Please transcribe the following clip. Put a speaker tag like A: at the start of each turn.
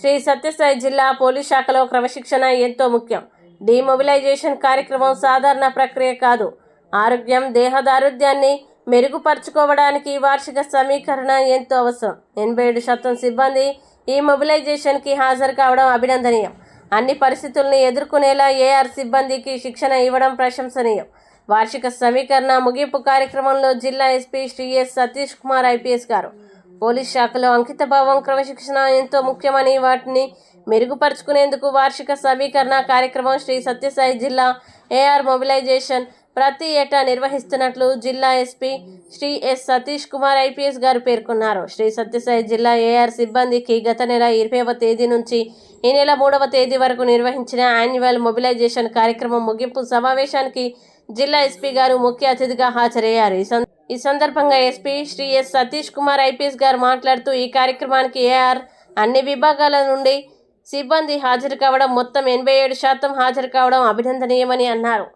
A: శ్రీ సత్యసాయి జిల్లా పోలీస్ శాఖలో క్రమశిక్షణ ఎంతో ముఖ్యం. డీమొబిలైజేషన్ కార్యక్రమం సాధారణ ప్రక్రియ కాదు. ఆరోగ్యం దేహదారుద్యాన్ని మెరుగుపరుచుకోవడానికి వార్షిక సమీకరణ ఎంతో అవసరం. ఎనభై ఏడు శాతం సిబ్బంది ఈ మొబిలైజేషన్కి హాజరు కావడం అభినందనీయం. అన్ని పరిస్థితుల్ని ఎదుర్కొనేలా ఏఆర్ సిబ్బందికి శిక్షణ ఇవ్వడం ప్రశంసనీయం. వార్షిక సమీకరణ ముగింపు కార్యక్రమంలో జిల్లా SP Shri S Satish Kumar IPS గారు. పోలీస్ శాఖలో అంకితభావం క్రమశిక్షణ ఎంతో ముఖ్యమని వాటిని మెరుగుపరుచుకునేందుకు వార్షిక సమీకరణ కార్యక్రమం శ్రీ సత్యసాయి జిల్లా ఏఆర్ మొబిలైజేషన్ ప్రతి ఏటా నిర్వహిస్తున్నట్లు జిల్లా SP Shri S Satish Kumar IPS గారు పేర్కొన్నారు. శ్రీ సత్యసాయి జిల్లా ఏఆర్ సిబ్బందికి గత నెల ఇరవైవ తేదీ నుంచి ఈ నెల మూడవ తేదీ వరకు నిర్వహించిన యాన్యువల్ మొబిలైజేషన్ కార్యక్రమం ముగింపు సమావేశానికి జిల్లా ఎస్పీ గారు ముఖ్య అతిథిగా హాజరయ్యారు. ఈ సం- ఈ సందర్భంగా SP Shri S Satish Kumar IPS గారు మాట్లాడుతూ ఈ కార్యక్రమానికి ఏఆర్ అన్ని విభాగాల నుండి సిబ్బంది హాజరు కావడం మొత్తం ఎనభై ఏడు శాతం హాజరు కావడం అభినందనీయమని అన్నారు.